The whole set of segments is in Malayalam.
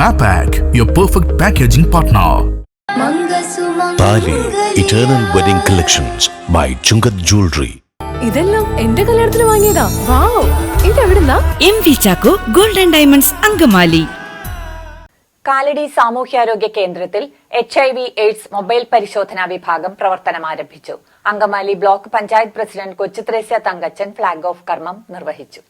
Mapac, your perfect packaging partner. Thali eternal wedding collections by Chungath jewellery ഇതെല്ലാം എന്റെ കല്യാണത്തിന് വാങ്ങിയതാ. Wow. ഇതെവിടുന്നാ? M V Chacko golden diamonds Angamaly. Kalady സാമൂഹ്യാരോഗ്യ കേന്ദ്രത്തിൽ H I V AIDS mobile പരിശോധനാ വിഭാഗം പ്രവർത്തനം ആരംഭിച്ചു. Angamaly block panchayat president Kochuthresia Thankachan flag off കർമ്മം നിർവഹിച്ചു.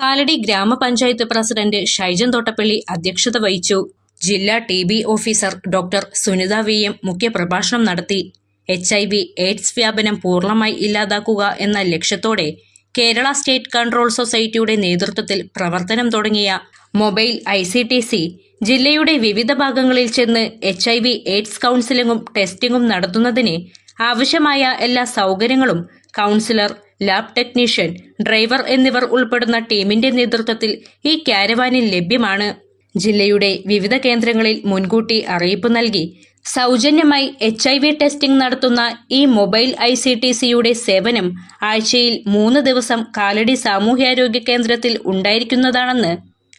കാലടി ഗ്രാമപഞ്ചായത്ത് പ്രസിഡന്റ് ഷൈജൻ തോട്ടപ്പള്ളി അധ്യക്ഷത വഹിച്ചു. ജില്ലാ T B officer doctor Sunitha V M മുഖ്യപ്രഭാഷണം നടത്തി. എച്ച് ഐ വി എയ്ഡ്സ് വ്യാപനം പൂർണമായി ഇല്ലാതാക്കുക എന്ന ലക്ഷ്യത്തോടെ കേരള സ്റ്റേറ്റ് കൺട്രോൾ സൊസൈറ്റിയുടെ നേതൃത്വത്തിൽ പ്രവർത്തനം തുടങ്ങിയ mobile I C T C ജില്ലയുടെ വിവിധ ഭാഗങ്ങളിൽ ചെന്ന് എച്ച് ഐ വി എയ്ഡ്സ് കൗൺസിലിംഗും ടെസ്റ്റിംഗും നടത്തുന്നതിന് ആവശ്യമായ എല്ലാ സൗകര്യങ്ങളും കൗൺസിലർ ലാബ് ടെക്നീഷ്യൻ ഡ്രൈവർ എന്നിവർ ഉൾപ്പെടുന്ന ടീമിന്റെ നേതൃത്വത്തിൽ ഈ കാരവാനിൽ ലഭ്യമാണ്. ജില്ലയുടെ വിവിധ കേന്ദ്രങ്ങളിൽ മുൻകൂട്ടി അറിയിപ്പ് നൽകി സൗജന്യമായി എച്ച് ഐ വി ടെസ്റ്റിംഗ് നടത്തുന്ന ഈ മൊബൈൽ ഐ സി ടി സിയുടെ സേവനം ആഴ്ചയിൽ മൂന്ന് ദിവസം കാലടി സാമൂഹ്യാരോഗ്യ കേന്ദ്രത്തിൽ ഉണ്ടായിരിക്കുന്നതാണെന്ന്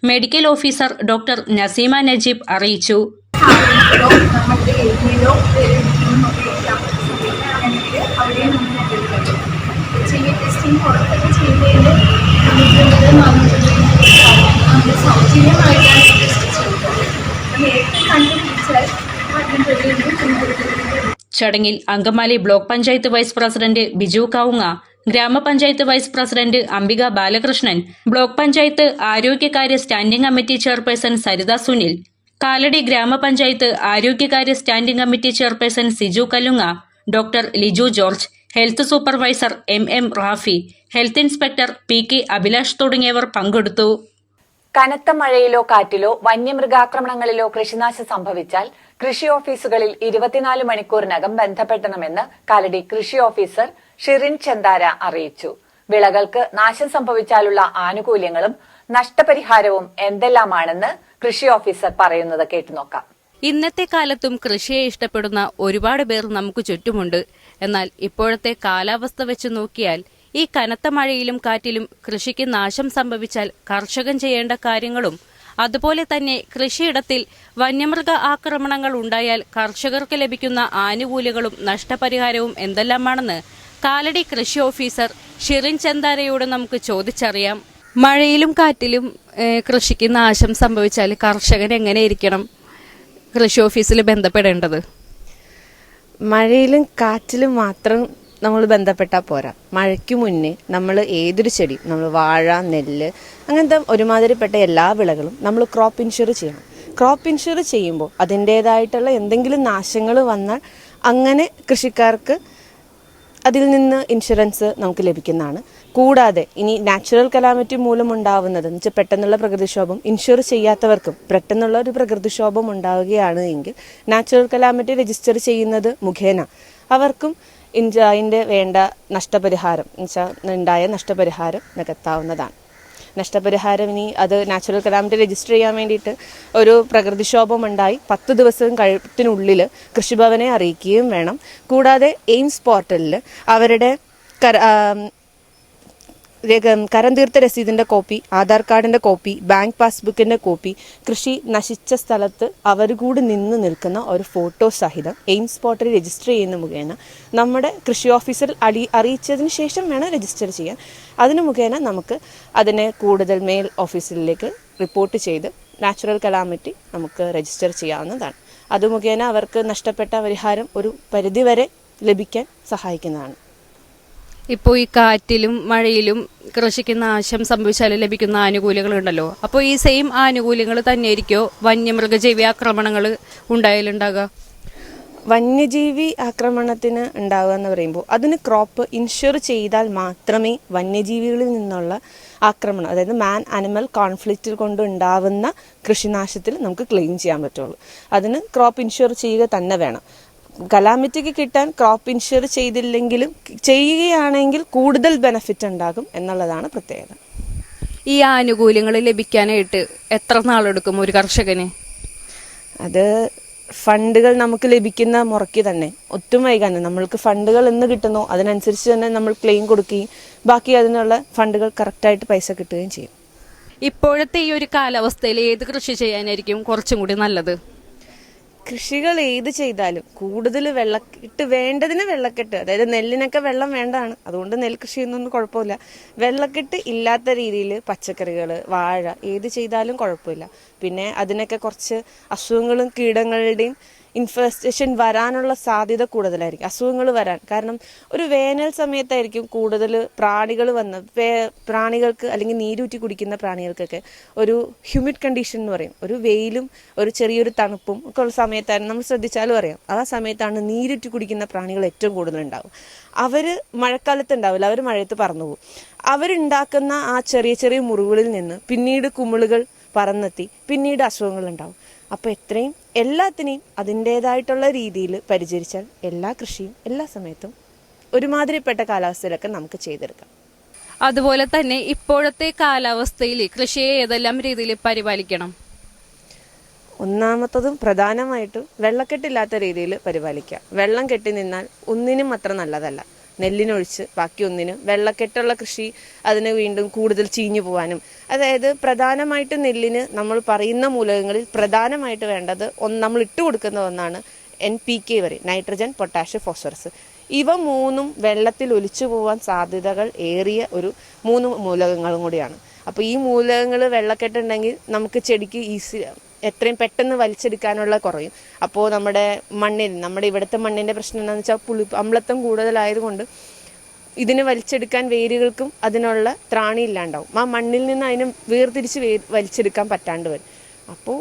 medical officer doctor Naseema Najeeb അറിയിച്ചു. സൗജന്യമായിട്ടാണ് ടെസ്റ്റ് ചെയ്യുന്നത് നേരത്തെ കണ്ടുപിടിച്ചാൽ ചടങ്ങിൽ Angamaly block panchayat vice president Biju Kavunga ഗ്രാമപഞ്ചായത്ത് vice president Ambika Balakrishnan block panchayat ആരോഗ്യകാര്യ standing committee chairperson Saritha Sunil Kalady ഗ്രാമപഞ്ചായത്ത് ആരോഗ്യകാര്യ standing committee chairperson Siju Kalunga doctor Liju George health supervisor M M Rafi health inspector P K Abhilash തുടങ്ങിയവർ പങ്കെടുത്തു. കനത്ത മഴയിലോ കാറ്റിലോ വന്യമൃഗാക്രമണങ്ങളിലോ കൃഷിനാശം സംഭവിച്ചാൽ കൃഷി ഓഫീസുകളിൽ ഇരുപത്തിനാല് മണിക്കൂറിനകം ബന്ധപ്പെടണമെന്ന് കാലടി കൃഷി ഓഫീസർ ഷിറിൻ ചെന്താര അറിയിച്ചു. വിളകൾക്ക് നാശം സംഭവിച്ചാലുള്ള ആനുകൂല്യങ്ങളും നഷ്ടപരിഹാരവും എന്തെല്ലാമാണെന്ന് കൃഷി ഓഫീസർ പറയുന്നത് കേട്ടുനോക്കാം ഇന്നത്തെ കാലത്തും കൃഷിയെ ഇഷ്ടപ്പെടുന്ന ഒരുപാട് പേർ നമുക്ക് ചുറ്റുമുണ്ട്. എന്നാൽ ഇപ്പോഴത്തെ കാലാവസ്ഥ വെച്ച് നോക്കിയാൽ ഈ കനത്ത മഴയിലും കാറ്റിലും കൃഷിക്ക് നാശം സംഭവിച്ചാൽ കർഷകൻ ചെയ്യേണ്ട കാര്യങ്ങളും അതുപോലെ തന്നെ കൃഷിയിടത്തിൽ വന്യമൃഗ ആക്രമണങ്ങൾ ഉണ്ടായാൽ കർഷകർക്ക് ലഭിക്കുന്ന ആനുകൂല്യങ്ങളും നഷ്ടപരിഹാരവും എന്തെല്ലാമാണെന്ന് കാലടി കൃഷി ഓഫീസർ ഷിറിൻ ചന്ദാരയോട് നമുക്ക് ചോദിച്ചറിയാം. മഴയിലും കാറ്റിലും കൃഷിക്ക് നാശം സംഭവിച്ചാൽ കർഷകൻ എങ്ങനെയിരിക്കണം കൃഷി ഓഫീസിൽ ബന്ധപ്പെടേണ്ടത്? മഴയിലും കാറ്റിലും മാത്രം നമ്മൾ ബന്ധപ്പെട്ടാൽ പോരാ. മഴയ്ക്ക് മുന്നേ നമ്മൾ ഏതൊരു ചെടി നമ്മൾ വാഴ നെല്ല് അങ്ങനത്തെ ഒരുമാതിരിപ്പെട്ട എല്ലാ വിളകളും നമ്മൾ ക്രോപ്പ് ഇൻഷുർ ചെയ്യണം. ക്രോപ്പ് ഇൻഷുർ ചെയ്യുമ്പോൾ അതിന്റേതായിട്ടുള്ള എന്തെങ്കിലും നാശങ്ങൾ വന്നാൽ അങ്ങനെ കൃഷിക്കാർക്ക് അതിൽ നിന്ന് ഇൻഷുറൻസ് നമുക്ക് ലഭിക്കുന്നതാണ്. കൂടാതെ ഇനി നാച്ചുറൽ കലാമിറ്റി മൂലം ഉണ്ടാവുന്നത് എന്ന് വെച്ചാൽ പെട്ടെന്നുള്ള പ്രകൃതിക്ഷോഭം ഇൻഷുർ ചെയ്യാത്തവർക്കും പെട്ടെന്നുള്ള ഒരു പ്രകൃതിക്ഷോഭം ഉണ്ടാവുകയാണ് എങ്കിൽ നാച്ചുറൽ കലാമിറ്റി രജിസ്റ്റർ ചെയ്യുന്നത് മുഖേന. അവർക്കും ഇൻജ അതിന്റെ വേണ്ട നഷ്ടപരിഹാരം എന്നുവെച്ചാൽ ഉണ്ടായ നഷ്ടപരിഹാരം നികത്താവുന്നതാണ്. നഷ്ടപരിഹാരം ഇനി അത് നാച്ചുറൽ കലാമിറ്റി രജിസ്റ്റർ ചെയ്യാൻ വേണ്ടിയിട്ട് ഒരു പ്രകൃതിക്ഷോഭം ഉണ്ടായി പത്ത് ദിവസം കഴിയത്തിനുള്ളിൽ കൃഷിഭവനെ അറിയിക്കുകയും വേണം. കൂടാതെ എയിംസ് പോർട്ടലിൽ അവരുടെ കര കരം തീർത്ത രസീതിന്റെ കോപ്പി ആധാർ കാർഡിന്റെ കോപ്പി ബാങ്ക് പാസ്ബുക്കിന്റെ കോപ്പി കൃഷി നശിച്ച സ്ഥലത്ത് അവർ കൂടി നിന്ന് നിൽക്കുന്ന ഒരു ഫോട്ടോ സഹിതം എയിംസ് പോർട്ടലിൽ രജിസ്റ്റർ ചെയ്യുന്ന മുഖേന നമ്മുടെ കൃഷി ഓഫീസർ അടി അറിയിച്ചതിന് ശേഷം വേണം രജിസ്റ്റർ ചെയ്യാൻ. അതിന് മുഖേന നമുക്ക് അതിനെ കൂടുതൽ മെയിൽ ഓഫീസിലേക്ക് റിപ്പോർട്ട് ചെയ്ത് നാച്ചുറൽ കലാമിറ്റി നമുക്ക് രജിസ്റ്റർ ചെയ്യാവുന്നതാണ്. അത് മുഖേന അവർക്ക് നഷ്ടപ്പെട്ട പരിഹാരം ഒരു പരിധിവരെ ലഭിക്കാൻ സഹായിക്കുന്നതാണ്. ഇപ്പോൾ ഈ കാറ്റിലും മഴയിലും കൃഷിക്ക് നാശം സംഭവിച്ചാൽ ലഭിക്കുന്ന ആനുകൂല്യങ്ങൾ ഉണ്ടല്ലോ അപ്പോൾ ഈ സെയിം ആനുകൂല്യങ്ങൾ തന്നെയായിരിക്കോ വന്യമൃഗജീവി ആക്രമണങ്ങൾ ഉണ്ടായാലുണ്ടാകുക വന്യജീവി ആക്രമണത്തിന് ഉണ്ടാവുക എന്ന് പറയുമ്പോൾ അതിന് ക്രോപ്പ് ഇൻഷുർ ചെയ്താൽ മാത്രമേ വന്യജീവികളിൽ നിന്നുള്ള ആക്രമണം അതായത് മാൻ അനിമൽ കോൺഫ്ലിക്റ്റിൽ കൊണ്ട് ഉണ്ടാവുന്ന കൃഷിനാശത്തിൽ നമുക്ക് ക്ലെയിം ചെയ്യാൻ പറ്റുള്ളൂ. അതിന് ക്രോപ്പ് ഇൻഷുർ ചെയ്യുക തന്നെ വേണം. കലാമിറ്റിക്ക് കിട്ടാൻ ക്രോപ്പ് ഇൻഷുർ ചെയ്തില്ലെങ്കിലും ചെയ്യുകയാണെങ്കിൽ കൂടുതൽ ബെനഫിറ്റ് ഉണ്ടാകും എന്നുള്ളതാണ് പ്രത്യേകത. ഈ ആനുകൂല്യങ്ങൾ ലഭിക്കാനായിട്ട് എത്ര നാളെടുക്കും ഒരു കർഷകന്? അത് ഫണ്ടുകൾ നമുക്ക് ലഭിക്കുന്ന മുറയ്ക്ക് തന്നെ ഒത്തും വൈകാനും നമ്മൾക്ക് ഫണ്ടുകൾ എന്ന് കിട്ടുന്നു അതിനനുസരിച്ച് തന്നെ നമ്മൾ ക്ലെയിം കൊടുക്കുകയും ബാക്കി അതിനുള്ള ഫണ്ടുകൾ കറക്റ്റായിട്ട് പൈസ കിട്ടുകയും ചെയ്യും. ഇപ്പോഴത്തെ ഈ ഒരു കാലാവസ്ഥയിൽ ഏത് കൃഷി ചെയ്യാനായിരിക്കും കുറച്ചും കൂടി നല്ലത്? കൃഷികൾ ഏത് ചെയ്താലും കൂടുതൽ വെള്ളക്കെട്ട് വേണ്ടതിന് വെള്ളക്കെട്ട് അതായത് നെല്ലിനൊക്കെ വെള്ളം വേണ്ടാണ്. അതുകൊണ്ട് നെൽകൃഷി ഒന്നും കുഴപ്പമില്ല. വെള്ളക്കെട്ട് ഇല്ലാത്ത രീതിയിൽ പച്ചക്കറികൾ വാഴ ഏത് ചെയ്താലും കുഴപ്പമില്ല. പിന്നെ അതിനൊക്കെ കുറച്ച് അസുഖങ്ങളും കീടങ്ങളുടെയും ഇൻഫെസ്റ്റേഷൻ വരാനുള്ള സാധ്യത കൂടുതലായിരിക്കും. അസുഖങ്ങൾ വരാൻ. കാരണം ഒരു വേനൽ സമയത്തായിരിക്കും കൂടുതൽ പ്രാണികൾ വന്ന് പ്രാണികൾക്ക് അല്ലെങ്കിൽ നീരൂറ്റി കുടിക്കുന്ന പ്രാണികൾക്കൊക്കെ ഒരു ഹ്യൂമിഡ് കണ്ടീഷൻ എന്ന് പറയും. ഒരു വെയിലും ഒരു ചെറിയൊരു തണുപ്പും ഒക്കെ ഉള്ള സമയത്തായിരുന്നു നമ്മൾ ശ്രദ്ധിച്ചാലും അറിയാം. ആ സമയത്താണ് നീരൂറ്റി കുടിക്കുന്ന പ്രാണികൾ ഏറ്റവും കൂടുതൽ ഉണ്ടാവും അവർ മഴക്കാലത്ത് ഉണ്ടാവില്ല. അവർ മഴയത്ത് പറന്നു പോകും. അവരുണ്ടാക്കുന്ന ആ ചെറിയ ചെറിയ മുറിവുകളിൽ നിന്ന് പിന്നീട് കുമിളുകൾ പറന്നെത്തി. പിന്നീട് അസുഖങ്ങൾ ഉണ്ടാവും. അപ്പോൾ എത്രയും എല്ലാത്തിനെയും അതിന്റേതായിട്ടുള്ള രീതിയിൽ പരിചരിച്ചാൽ എല്ലാ കൃഷിയും എല്ലാ സമയത്തും ഒരുമാതിരിപ്പെട്ട കാലാവസ്ഥയിലൊക്കെ നമുക്ക് ചെയ്തെടുക്കാം. അതുപോലെ തന്നെ ഇപ്പോഴത്തെ കാലാവസ്ഥയിൽ കൃഷിയെ ഏതെല്ലാം രീതിയിൽ പരിപാലിക്കണം? ഒന്നാമത്തതും പ്രധാനമായിട്ടും വെള്ളക്കെട്ടില്ലാത്ത രീതിയിൽ പരിപാലിക്കുക. വെള്ളം കെട്ടി നിന്നാൽ ഒന്നിനും അത്ര നല്ലതല്ല. നെല്ലിനൊഴിച്ച് ബാക്കി വെള്ളക്കെട്ടുള്ള കൃഷി അതിന് വീണ്ടും കൂടുതൽ ചീഞ്ഞു പോകാനും അതായത് പ്രധാനമായിട്ട് നെല്ലിന് നമ്മൾ പറയുന്ന മൂലകങ്ങളിൽ പ്രധാനമായിട്ട് വേണ്ടത് ഒന്ന് നമ്മൾ ഇട്ട് കൊടുക്കുന്ന ഒന്നാണ് എൻ പി കെ വരെ നൈട്രജൻ പൊട്ടാഷ്യം ഫോസ്ഫറസ് ഇവ മൂന്നും വെള്ളത്തിൽ ഒലിച്ചു പോകാൻ സാധ്യതകൾ ഏറിയ ഒരു മൂന്ന് മൂലകങ്ങളും കൂടിയാണ്. അപ്പോൾ ഈ മൂലകങ്ങൾ വെള്ളക്കെട്ടുണ്ടെങ്കിൽ നമുക്ക് ചെടിക്ക് ഈസി എത്രയും പെട്ടെന്ന് വലിച്ചെടുക്കാനുള്ള കുറയും. അപ്പോൾ നമ്മുടെ മണ്ണിൽ നമ്മുടെ ഇവിടുത്തെ മണ്ണിന്റെ പ്രശ്നം എന്താണെന്ന് വെച്ചാൽ പുളി അമ്ലത്വം കൂടുതലായതുകൊണ്ട് ഇതിനെ വലിച്ചെടുക്കാൻ വേരുകൾക്കും അതിനുള്ള ത്രാണി ഇല്ലാണ്ടാവും. ആ മണ്ണിൽ നിന്ന് അതിനെ വേർതിരിച്ച് വേ വലിച്ചെടുക്കാൻ പറ്റാണ്ട് വരും. അപ്പോൾ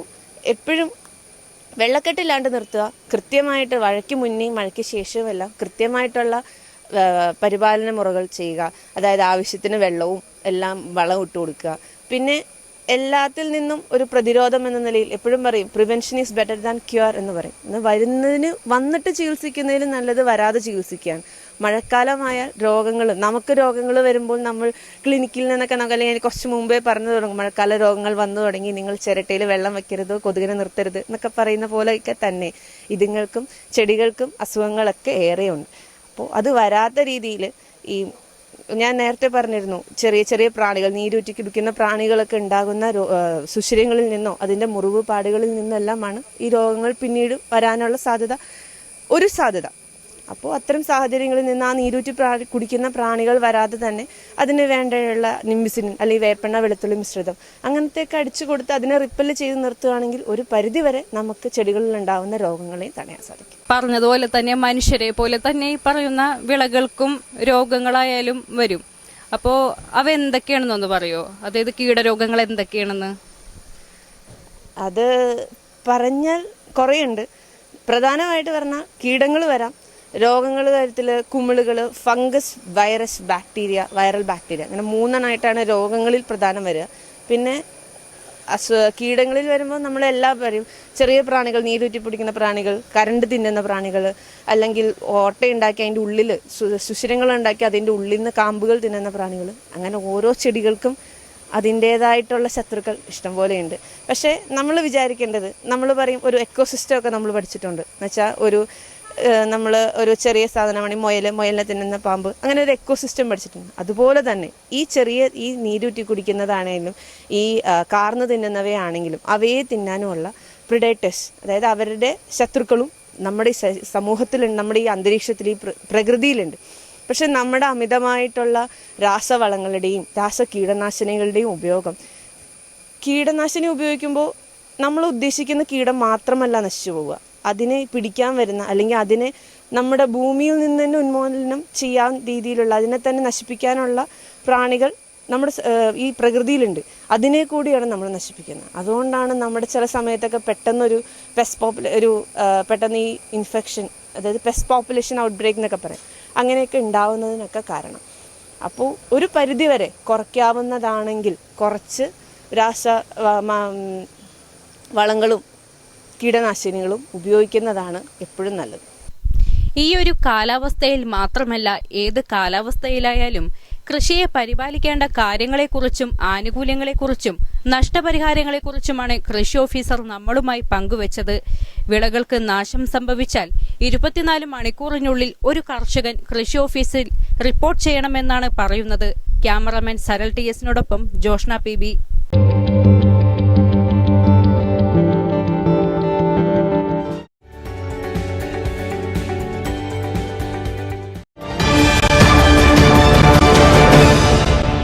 എപ്പോഴും വെള്ളക്കെട്ടില്ലാണ്ട് നിർത്തുക കൃത്യമായിട്ട് മഴയ്ക്ക് മുന്നേ മഴയ്ക്ക് ശേഷവും എല്ലാം കൃത്യമായിട്ടുള്ള പരിപാലന മുറകൾ ചെയ്യുക. അതായത് ആവശ്യത്തിന് വെള്ളവും എല്ലാം വളം ഇട്ട് കൊടുക്കുക. പിന്നെ എല്ലാത്തിൽ നിന്നും ഒരു പ്രതിരോധം എന്ന നിലയിൽ എപ്പോഴും പറയും prevention is better than cure എന്ന് പറയും. ഇന്ന് വരുന്നതിന് വന്നിട്ട് ചികിത്സിക്കുന്നതിലും നല്ലത് വരാതെ ചികിത്സിക്കുകയാണ്. മഴക്കാലമായ രോഗങ്ങൾ നമുക്ക് രോഗങ്ങൾ വരുമ്പോൾ നമ്മൾ ക്ലിനിക്കിൽ നിന്നൊക്കെ നമുക്ക് അല്ലെങ്കിൽ കുറച്ച് മുമ്പേ പറഞ്ഞു തുടങ്ങും മഴക്കാല രോഗങ്ങൾ വന്നു തുടങ്ങി നിങ്ങൾ ചിരട്ടയിൽ വെള്ളം വെക്കരുത് കൊതുകിനെ നിർത്തരുത് എന്നൊക്കെ പറയുന്ന പോലെയൊക്കെ തന്നെ ഇതുങ്ങൾക്കും ചെടികൾക്കും അസുഖങ്ങളൊക്കെ ഏറെയുണ്ട്. അപ്പോൾ അത് വരാത്ത രീതിയിൽ ഈ ഞാൻ നേരത്തെ പറഞ്ഞിരുന്നു ചെറിയ ചെറിയ പ്രാണികൾ നീരൂറ്റി കുടിക്കുന്ന പ്രാണികളൊക്കെ ഉണ്ടാകുന്ന സുഷിരങ്ങളിൽ നിന്നോ അതിന്റെ മുറിവ് പാടുകളിൽ നിന്നെല്ലാമാണ് ഈ രോഗങ്ങൾ പിന്നീട് വരാനുള്ള സാധ്യത ഒരു സാധ്യത. അപ്പോൾ അത്തരം സാഹചര്യങ്ങളിൽ നിന്ന് ആ നീരൂറ്റി പ്രാണി കുടിക്കുന്ന പ്രാണികൾ വരാതെ തന്നെ അതിന് വേണ്ടിയുള്ള നിംബിസിൻ അല്ലെങ്കിൽ വേപ്പെണ്ണ വെളുത്തുള്ളി മിശ്രിതം അങ്ങനത്തെയൊക്കെ അടിച്ചു കൊടുത്ത് അതിനെ റിപ്പൽ ചെയ്ത് നിർത്തുകയാണെങ്കിൽ ഒരു പരിധിവരെ നമുക്ക് ചെടികളിൽ ഉണ്ടാവുന്ന രോഗങ്ങളെ തടയാൻ സാധിക്കും. പറഞ്ഞതുപോലെ തന്നെ മനുഷ്യരെ പോലെ തന്നെ ഈ പറയുന്ന വിളകൾക്കും രോഗങ്ങളായാലും വരും. അപ്പോൾ അവ എന്തൊക്കെയാണെന്നൊന്ന് പറയോ? അതായത് കീടരോഗങ്ങൾ എന്തൊക്കെയാണെന്ന്? അത് പറഞ്ഞാൽ കുറേയുണ്ട്. പ്രധാനമായിട്ട് പറഞ്ഞാൽ കീടങ്ങൾ വരാം. രോഗങ്ങൾ തരത്തിൽ കുമിളുകൾ fungus virus bacteria viral bacteria. അങ്ങനെ മൂന്നെണ്ണമായിട്ടാണ് രോഗങ്ങളിൽ പ്രധാനം വരിക. പിന്നെ അസു കീടങ്ങളിൽ വരുമ്പോൾ നമ്മളെല്ലാം പറയും ചെറിയ പ്രാണികൾ നീരൂറ്റി പിടിക്കുന്ന പ്രാണികൾ കരണ്ട് തിന്നുന്ന പ്രാണികൾ അല്ലെങ്കിൽ ഓട്ടയുണ്ടാക്കി അതിന്റെ ഉള്ളിൽ സുഷിരങ്ങൾ ഉണ്ടാക്കി അതിന്റെ ഉള്ളിൽ നിന്ന് കാമ്പുകൾ തിന്നുന്ന പ്രാണികൾ അങ്ങനെ ഓരോ ചെടികൾക്കും അതിന്റേതായിട്ടുള്ള ശത്രുക്കൾ ഇഷ്ടംപോലെയുണ്ട്. പക്ഷേ നമ്മൾ വിചാരിക്കേണ്ടത് നമ്മൾ പറയും ഒരു എക്കോസിസ്റ്റം ഒക്കെ നമ്മൾ പഠിച്ചിട്ടുണ്ട്. എന്നുവെച്ചാൽ ഒരു നമ്മൾ ഒരു ചെറിയ സാധനമാണ് മുയൽ മുയലിനെ തിന്നുന്ന പാമ്പ്. അങ്ങനെ ഒരു എക്കോസിസ്റ്റം പഠിച്ചിട്ടുണ്ട്. അതുപോലെ തന്നെ ഈ ചെറിയ ഈ നീരൂറ്റി കുടിക്കുന്നതാണെങ്കിലും ഈ കാർന്ന് തിന്നുന്നവയാണെങ്കിലും അവയെ തിന്നാനുമുള്ള പ്രിഡേറ്റേഴ്സ് അതായത് അവരുടെ ശത്രുക്കളും നമ്മുടെ ഈ സമൂഹത്തിലുണ്ട് നമ്മുടെ ഈ അന്തരീക്ഷത്തിൽ ഈ പ്രകൃതിയിലുണ്ട്. പക്ഷെ നമ്മുടെ അമിതമായിട്ടുള്ള രാസവളങ്ങളുടെയും രാസ കീടനാശിനികളുടെയും ഉപയോഗം കീടനാശിനി ഉപയോഗിക്കുമ്പോൾ നമ്മൾ ഉദ്ദേശിക്കുന്ന കീടം മാത്രമല്ല നശിച്ചു പോവുക. അതിനെ പിടിക്കാൻ വരുന്ന അല്ലെങ്കിൽ അതിനെ നമ്മുടെ ഭൂമിയിൽ നിന്ന് തന്നെ ഉന്മൂലനം ചെയ്യാൻ രീതിയിലുള്ള അതിനെ തന്നെ നശിപ്പിക്കാനുള്ള പ്രാണികൾ നമ്മുടെ ഈ പ്രകൃതിയിലുണ്ട്. അതിനെ കൂടിയാണ് നമ്മൾ നശിപ്പിക്കുന്നത്. അതുകൊണ്ടാണ് നമ്മുടെ ചില സമയത്തൊക്കെ പെട്ടെന്നൊരു പെസ് പോപ്പുല ഒരു പെട്ടെന്ന് ഈ ഇൻഫെക്ഷൻ അതായത് പെസ് പോപ്പുലേഷൻ ഔട്ട് ബ്രേക്ക് എന്നൊക്കെ പറയും. അങ്ങനെയൊക്കെ ഉണ്ടാവുന്നതിനൊക്കെ കാരണം. അപ്പോൾ ഒരു പരിധിവരെ കുറയ്ക്കാവുന്നതാണെങ്കിൽ കുറച്ച് രാസ വളങ്ങളും കീടനാശിനികളും ഉപയോഗിക്കുന്നതാണ് എപ്പോഴും നല്ലത്. ഈ ഒരു കാലാവസ്ഥയിൽ മാത്രമല്ല ഏത് കാലാവസ്ഥയിലായാലും കൃഷിയെ പരിപാലിക്കേണ്ട കാര്യങ്ങളെക്കുറിച്ചും ആനുകൂല്യങ്ങളെക്കുറിച്ചും നഷ്ടപരിഹാരങ്ങളെക്കുറിച്ചുമാണ് കൃഷി ഓഫീസർ നമ്മളുമായി പങ്കുവച്ചത്. വിളകൾക്ക് നാശം സംഭവിച്ചാൽ ഇരുപത്തിനാല് മണിക്കൂറിനുള്ളിൽ ഒരു കർഷകൻ കൃഷി ഓഫീസിൽ റിപ്പോർട്ട് ചെയ്യണമെന്നാണ് പറയുന്നത്. ക്യാമറാമാൻ സരൽ ടി എസിനോടൊപ്പം ജോഷ്ന പി